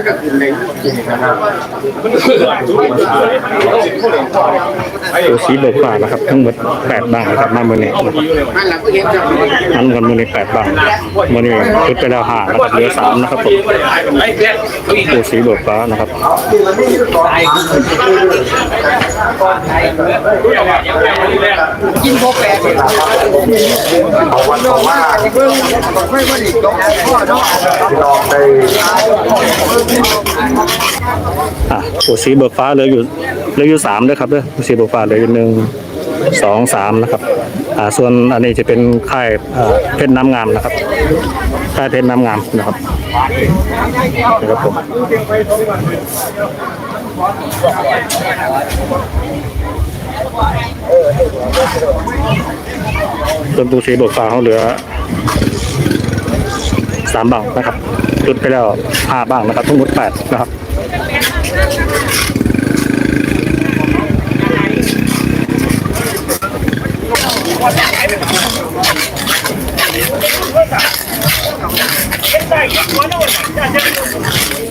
มันก็ขึ้นในนะครับตัวสีเบิกฟ้านะครับทั้งหมดแปดบางนะครับมาเมื่อนี้นั่นแหละก็เห็นจังนั้นกันมือนี้แปดบางมือนี้ชุดไปแล้วห้านะครับเหลือสามนะครับผมตัวสีเบิกฟ้านะครับ กินพวกแปดเอาวันออกมาเบิ่งไม่ว่าอีกต้องพ่อเนาะลองได้อะตัวสีเบิกฟ้าเหลืออยู่เหลืออยู่สามด้วยครับเด้อตัวสีเบิกฟ้าเหลืออยู่หนึ่งสองสามนะครับ อ่า ส่วนอันนี้จะเป็นค่ายอ่าเพชรน้ำงามนะครับ ค่ายเพชรน้ำงามนะครับนะครับผม ส่วนตัวสีบิกฟ้าเขาเหลือสามบังนะครับจุดไปแล้วห้าบังนะครับทั้งหมดแปดนะครับไ